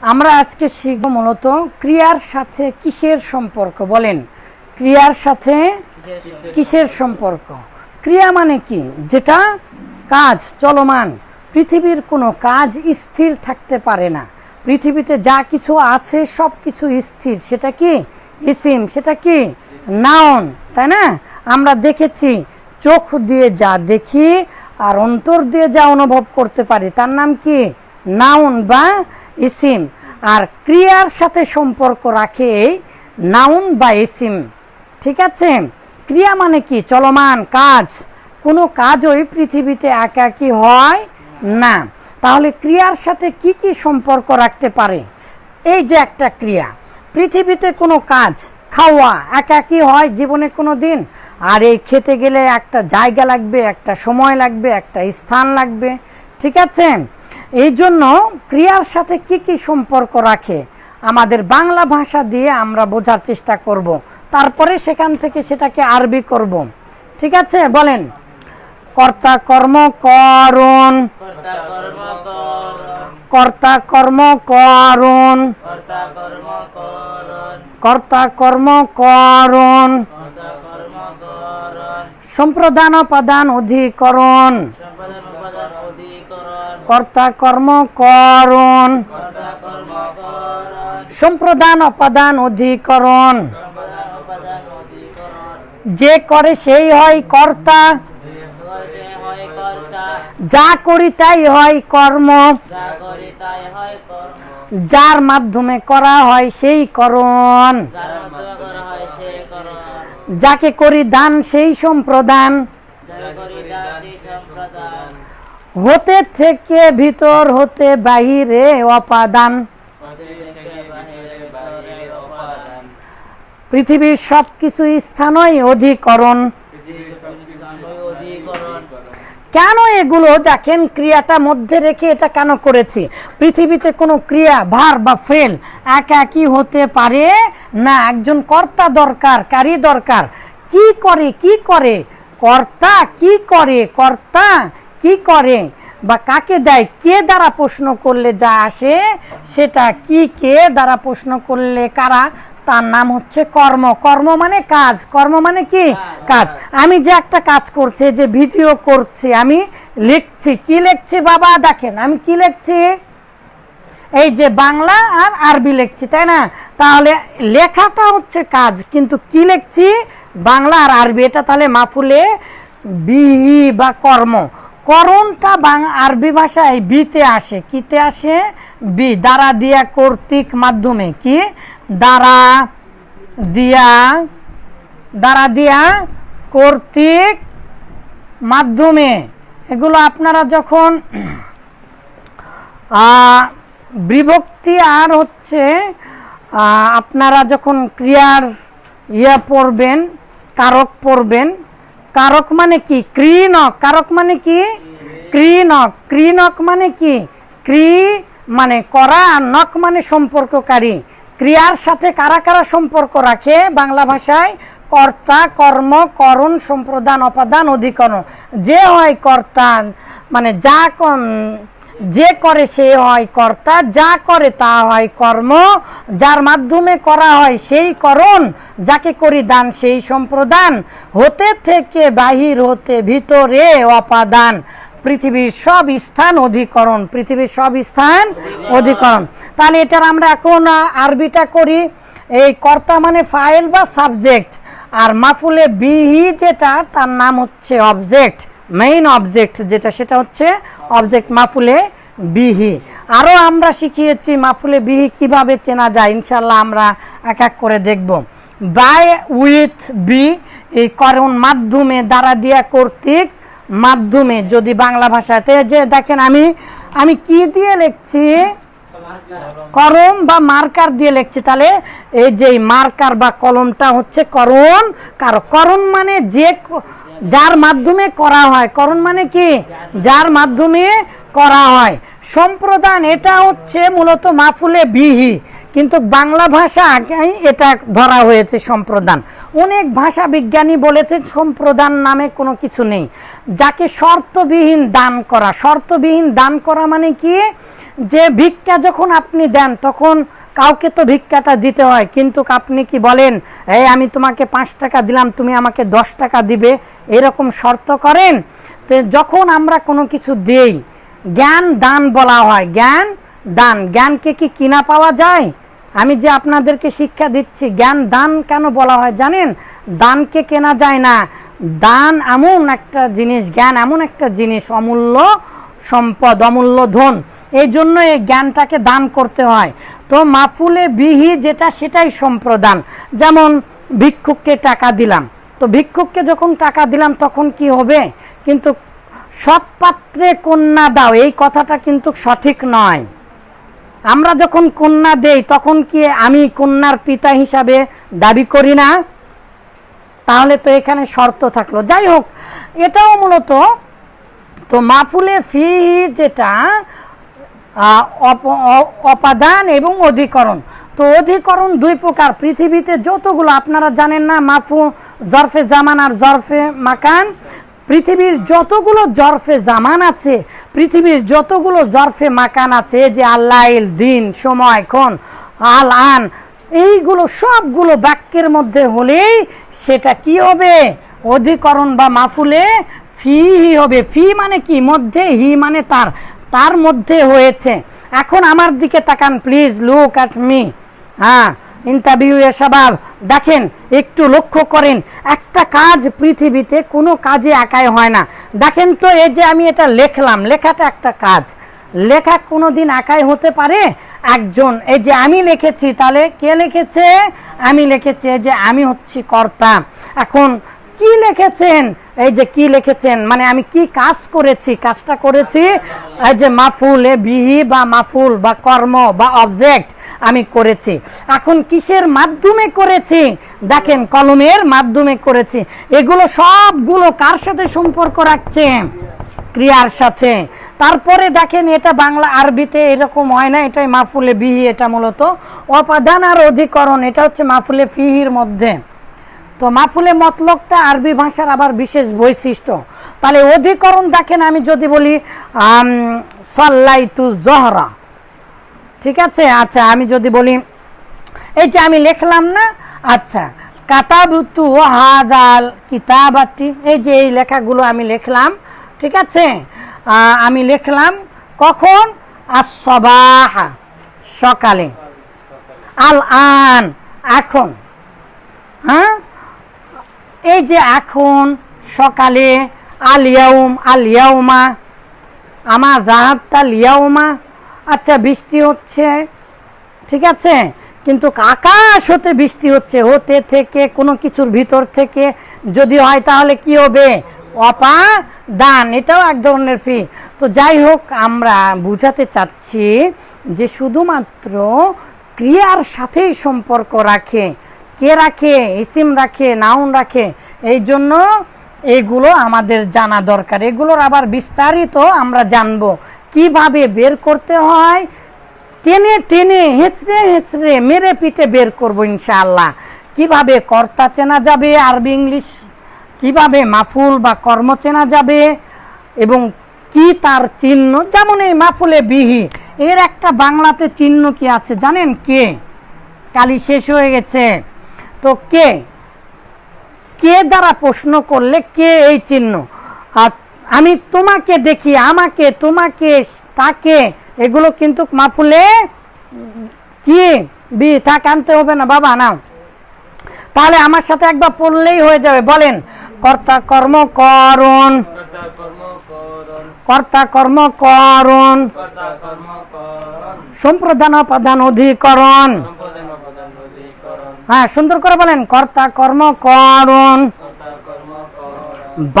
আমরা আজকে শিখব মূলত ক্রিয়ার সাথে কিসের সম্পর্ক, বলেন। ক্রিয়ার সাথে কিসের সম্পর্ক? ক্রিয়া মানে কি? যেটা কাজ, চলমান। পৃথিবীর কোনো কাজ স্থির থাকতে পারে না। পৃথিবীতে যা কিছু আছে, সব কিছু স্থির। সেটা কি? ইসিম। সেটা কি? নাউন। তাই না? আমরা দেখেছি, চোখ দিয়ে যা দেখি আর অন্তর দিয়ে যা অনুভব করতে পারি, তার নাম কি? নাউন বা ইসিম। আর ক্রিয়ার সাথে সম্পর্ক রাখে নাউন বা ইসিম। ঠিক আছে? ক্রিয়া মানে কি? চলমান কাজ। কোনো কাজই পৃথিবীতে একাকী হয় না। তাহলে ক্রিয়ার সাথে কি কি সম্পর্ক রাখতে পারে? এই যে একটা ক্রিয়া। পৃথিবীতে কোনো কাজ, খাওয়া একাকী হয় জীবনে কোনো দিন। আর এই খেতে গেলে একটা জায়গা লাগবে, একটা সময় লাগবে, একটা স্থান লাগবে। ঠিক আছে? এই জন্য ক্রিয়ার সাথে কি কি সম্পর্ক রাখে, আমাদের বাংলা ভাষা দিয়ে আমরা বোঝার চেষ্টা করব। তারপরে সেখান থেকে সেটাকে আরবি করব। ঠিক আছে? বলেন। কর্তা কর্ম করণ। কর্তা কর্ম করণ। কর্তা কর্ম করণ। সম্প্রদান কর্ম করণ কর্তা কর্ম করণ। সম্প্রদান অপাদান অধিকরণ। যে করে সেই হয় কর্তা। যা করি তাই হয় কর্ম। যার মাধ্যমে করা হয় সেই করণ। যাকে করি দান সেই সম্প্রদান যা করি তা সেই সম্প্রদান হতে থেকে ভিতর হতে বাহিরে অপাদান। পৃথিবীর সব কিছু স্থানই অধিকরণ। সবকিছু কেন এগুলো? দেখেন, ক্রিয়াটা মধ্যে রেখে এটা কেন করেছি? পৃথিবীতে কোনো ক্রিয়া, ভার বা ফেল একা একই হতে পারে না? একজন কর্তা দরকার, কারি দরকার। কি করে? কি করে? কর্তা কি করে? কর্তা কি করে বা কাকে দেয় কে দ্বারা প্রশ্ন করলে যা আসে সেটা কি কে দ্বারা প্রশ্ন করলে কারা তার নাম হচ্ছে কর্ম। কর্ম মানে কাজ। কর্ম মানে কি? কাজ। আমি যে একটা কাজ করছি যে ভিডিও করছি আমি লিখছি। কি লিখছি বাবা? দেখেন আমি কি লিখছি? এই যে বাংলা আর আরবি লিখছি তাই না? তাহলে লেখাটা হচ্ছে কাজ কিন্তু কি লিখছি? বাংলা আর আরবি। এটা তাহলে মাফুলে বিহি বা কর্ম। করণটা আরবি ভাষায় বিতে আসে। কিতে আসে? বি, দ্বারা দিয়া কর্তৃক মাধ্যমে। কি? দ্বারা দিয়া দ্বারা দিয়া কর্তৃক মাধ্যমে। এগুলো আপনারা যখন বিভক্তি আর হচ্ছে আপনারা যখন ক্রিয়ার ইয়া পড়বেন, কারক পড়বেন কারক মানে কি? ক্রিনক। কারক মানে কি? ক্রিনক। ক্রিনক মানে কি? ক্রি মানে করা নক মানে সম্পর্ককারী। ক্রিয়ার সাথে কারা কারা সম্পর্ক রাখে? বাংলা ভাষায় কর্তা, কর্ম, করণ, সম্প্রদান, অপাদান, অধিকরণ। যে হয় কর্তা মানে যা যে করে সে হয় কর্তা, যা করে তা হয় কর্ম। যার মাধ্যমে করা হয় সেই করণ, যাকে করি দান সেই সম্প্রদান। হতে থেকে বাহির, হতে ভিতরে অপাদান। পৃথিবীর সব স্থান অধিকরণ, পৃথিবীর সব স্থান অধিকরণ। তাহলে এটার আমরা এখন আরবিটা করি, এই কর্তা মানে ফাইল বা সাবজেক্ট। আর মাফুলে বিহি যেটা, তার নাম হচ্ছে অবজেক্ট মেইন অবজেক্ট যেটা, সেটা হচ্ছে অবজেক্ট মাফুলে বিহি। আরও আমরা শিখিয়েছি মাফুলে বিহি কীভাবে চেনা যায় ইনশাল্লাহ আমরা এক এক করে দেখব। বাই উইথ বি এই করণ মাধ্যমে দ্বারা দিয়া কর্তৃক মাধ্যমে, যদি বাংলা ভাষাতে যে দেখেন আমি আমি কি দিয়ে লিখছি? করম বা মার্কার দিয়ে লিখছি। তাহলে এই যে মার্কার বা কলমটা হচ্ছে করণ। কারণ করণ মানে যে যার মাধ্যমে করা হয়। করণ মানে কি? যার মাধ্যমে করা হয়। সম্প্রদান এটা হচ্ছে মূলত মাফুলে বিহি। কিন্তু বাংলা ভাষা আগেই এটা ধরা হয়েছে সম্প্রদান। অনেক ভাষা বিজ্ঞানী বলেছেন সম্প্রদান নামে কোনো কিছু নেই। যাকে শর্তবিহীন দান করা। শর্তবিহীন দান করা মানে কি? যে ভিক্ষা যখন আপনি দেন, তখন কাউকে তো ভিক্ষাটা দিতে হয়, কিন্তু আপনি কি বলেন, এই, আমি তোমাকে পাঁচ টাকা দিলাম, তুমি আমাকে দশ টাকা দিবে? এরকম শর্ত করেন? তো যখন আমরা কোনো কিছু দেই, জ্ঞান দান বলা হয়, জ্ঞান দান। জ্ঞানকে কি কিনা পাওয়া যায়? আমি যে আপনাদেরকে শিক্ষা দিচ্ছি, জ্ঞান দান কেন বলা হয় জানেন? দানকে কেনা যায় না। দান এমন একটা জিনিস, জ্ঞান এমন একটা জিনিস অমূল্য সম্পদ, অমূল্য ধন, এই জন্য এই জ্ঞানটাকে দান করতে হয়। তো মাফুলে বিহি যেটা, সেটাই সম্প্রদান। যেমন ভিক্ষুককে টাকা দিলাম। তো ভিক্ষুককে যখন টাকা দিলাম, তখন কি হবে? কিন্তু সৎপাত্রে কন্যা দাও, এই কথাটা কিন্তু সঠিক নয়। আমরা যখন কন্যা দেই, তখন কি আমি কন্যার পিতা হিসাবে দাবি করি না? তাহলে তো এখানে শর্ত থাকল। যাই হোক, এটাও মূলত তো মাফুলে ফি যেটা অপ- অপাদান এবং অধিকরণ। তো অধিকরণ দুই প্রকার। পৃথিবীতে যতগুলো, আপনারা জানেন না, মাফু, জরফে জামান আর জরফে মাকান। পৃথিবীর যতগুলো জরফে জামান আছে, পৃথিবীর যতগুলো জরফে মাকান আছে, যে আল্লাহ দিন, সময়, ক্ষণ, আল, আন, এইগুলো সবগুলো বাক্যের মধ্যে হলেই সেটা কি হবে? অধিকরণ বা মাফুলে ফি হি হবে। ফি মানে কি? মধ্যে হি মানে তার। তার মধ্যে হয়েছে। এখন আমার দিকে তাকান প্লিজ লুক অ্যাট মি হ্যাঁ ইন্টারভিউ এ সবাব দেখেন, একটু লক্ষ্য করেন, একটা কাজ পৃথিবীতে কোনো কাজে একাই হয় না। দেখেন তো, এই যে আমি এটা লেখলাম, লেখাটা একটা কাজ। লেখা কোনো দিন একাই হতে পারে? একজন, এই যে আমি লিখেছি, তাহলে কে লিখেছে? আমি লিখেছি, এই যে আমি হচ্ছি কর্তা। এখন কি লিখেছেন? এই যে কি লিখেছেন? মানে আমি কি কাজ করেছি, কাজটা করেছি? এই যে মাফুল, এ বিহি বা মাফুল বা কর্ম বা অবজেক্ট আমি করেছি। এখন কিসের মাধ্যমে করেছি? দেখেন, কলমের মাধ্যমে করেছি। এগুলো সবগুলো কার সাথে সম্পর্ক রাখছে ক্রিয়ার সাথে। তারপরে দেখেন, এটা বাংলা আরবিতে এরকম হয় না, এটাই মাফুলে বিহি, এটা মূলত। অপাদান আর অধিকরণ, এটা হচ্ছে মাফুলে ফিহির মধ্যে। তো মাফুলে মতলকটা আরবি ভাষার আবার বিশেষ বৈশিষ্ট্য। তাহলে অধিকরণ দেখেন আমি যদি বলি সাল্লাই তু জহরা। ঠিক আছে? আচ্ছা আমি যদি বলি, এই যে আমি লিখলাম না? আচ্ছা কাতাবুতু হাদাল কিতাবাতি। এই যে এই লেখাগুলো আমি লিখলাম, ঠিক আছে? আমি লিখলাম কখন? আর আসবাহা সকালে। আল আন এখন। হ্যাঁ? এই যে এখন সকালে আলিয়াউম আলিয়াউমা আমার জাহাবটা লিয়াউমা আচ্ছা বৃষ্টি হচ্ছে, ঠিক আছে? কিন্তু আকাশ হতে বৃষ্টি হচ্ছে, হতে থেকে কোনো কিছুর ভিতর থেকে যদি হয় তাহলে কি হবে? অপা, দান, এটাও এক ধরনের ফি। তো যাই হোক, আমরা বুঝাতে চাচ্ছি যে শুধুমাত্র ক্রিয়ার সাথেই সম্পর্ক রাখে। কে রাখে, ইসিম রাখে, নাউন রাখে, এই জন্য এগুলো আমাদের জানা দরকার। এগুলোর আবার বিস্তারিত আমরা জানব। কীভাবে বের করতে হয়? টেনে টেনে, হেঁচড়ে হেঁচড়ে, মেরে পিঠে বের করব ইনশাআল্লাহ। কীভাবে কর্তা চেনা যাবে আরবি, ইংলিশ? কীভাবে মাফুল বা কর্ম চেনা যাবে? এবং কি তার চিহ্ন? যেমন এই মাফুলে বিহি। এর একটা বাংলাতে চিহ্ন কি আছে জানেন কে? কালি শেষ হয়ে গেছে। তো কে? কে দ্বারা প্রশ্ন করলে কে এই চিহ্ন? আর আমি তোমাকে দেখি, আমাকে, তোমাকে, তাকে, এগুলো কিন্তু মাফুলে কি? বি থাক আনতে হবে না, বাবা, নাও। তাহলে আমার সাথে একবার পড়লেই হয়ে যাবে, বলেন। কর্তা কর্ম করণ। কর্তা কর্ম করণ। সম্প্রদান অপদান অধিকরণ। হ্যাঁ সুন্দর করে বলেন, কর্তা কর্ম করণ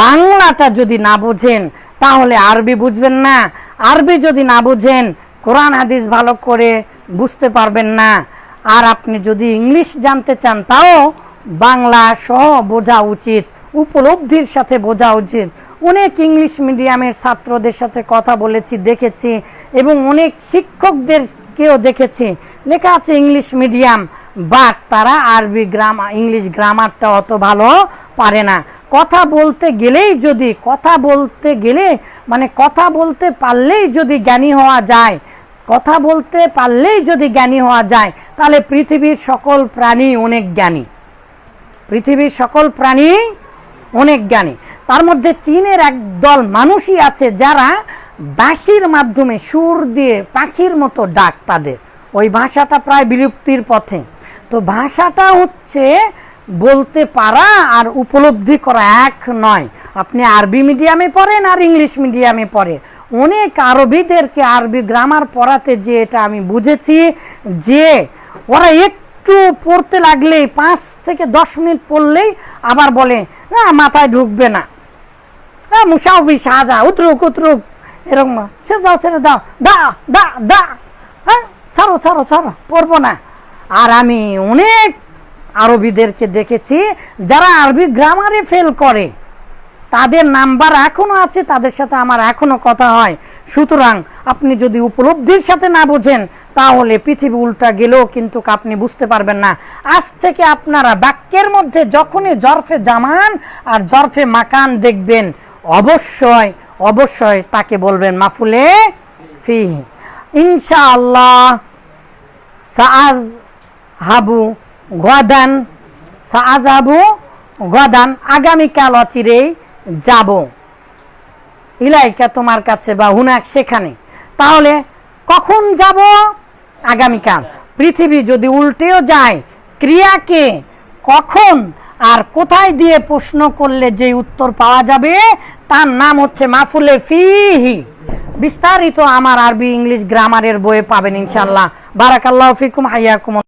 বাংলাটা যদি না বুঝেন, তাহলে আরবি বুঝবেন না। আরবি যদি না বুঝেন, কোরআন, হাদিস ভালো করে বুঝতে পারবেন না। আর আপনি যদি ইংলিশ জানতে চান, তাও বাংলা সহ বোঝা উচিত, উপলব্ধির সাথে বোঝা উচিত। অনেক ইংলিশ মিডিয়ামের ছাত্রদের সাথে কথা বলেছি, দেখেছি, এবং অনেক শিক্ষকদেরকেও দেখেছি। লেখা আছে ইংলিশ মিডিয়াম। বাট তারা আরবি গ্রামার ইংলিশ গ্রামারটা অত ভালো পারে না। কথা বলতে গেলেই যদি, কথা বলতে গেলে মানে কথা বলতে পারলেই যদি জ্ঞানী হওয়া যায়, কথা বলতে পারলেই যদি জ্ঞানী হওয়া যায়, তাহলে পৃথিবীর সকল প্রাণী অনেক জ্ঞানী। পৃথিবীর সকল প্রাণী অনেক জ্ঞানী। তার মধ্যে চীনের একদল মানুষই আছে যারা বাঁশির মাধ্যমে সুর দিয়ে পাখির মতো ডাক তাদের। ওই ভাষাটা প্রায় বিলুপ্তির পথে। তো ভাষাটা হচ্ছে বলতে পারা আর উপলব্ধি করা এক নয়। আপনি আরবি মিডিয়ামে পড়েন আর ইংলিশ মিডিয়ামে পড়ে অনেক আরবিদেরকে আরবি গ্রামার পড়াতে যে এটা আমি বুঝেছি যে ওরা একটু পড়তে লাগলেই পাঁচ থেকে দশ মিনিট পড়লেই আবার বলে, না, মাথায় ঢুকবে না। হ্যাঁ মুসাউবি, সাদা, উতরুক উতরুক, এরকম। ছেড়ে দাও ছেড়ে দাও। দা দা দা। হ্যাঁ ছাড়ো ছাড়ো ছাড়ো, পড়ব না। আর আমি অনেক আরবিদেরকে দেখেছি যারা আরবি গ্রামারে ফেল করে। তাদের নাম্বার এখনও আছে, তাদের সাথে আমার এখনও কথা হয়। সুতরাং আপনি যদি উপলব্ধির সাথে না বোঝেন, তাহলে পৃথিবী উল্টা গেলেও কিন্তু আপনি বুঝতে পারবেন না। আজ থেকে আপনারা বাক্যের মধ্যে যখনই জরফে জামান আর জরফে মাকান দেখবেন, অবশ্যই অবশ্যই তাকে বলবেন মাফুলে ফি ইনশাআল্লাহ হাবু গদান সাআদ হাবু গদান আগামীকাল অচিরেই যাব। ইলাইকা তোমার কাছে বা হুনাক সেখানে। তাহলে কখন যাব? আগামীকাল পৃথিবী যদি উল্টেও যায়, ক্রিয়াকে কখন আর কোথায় দিয়ে প্রশ্ন করলে যে উত্তর পাওয়া যাবে, তার নাম হচ্ছে মাফুলে ফিহি। বিস্তারিত আমার আরবি ইংলিশ গ্রামারের বইয়ে পাবেন ইনশাল্লাহ বারাকাল্লাহ ফিকুম হাইয়াকুম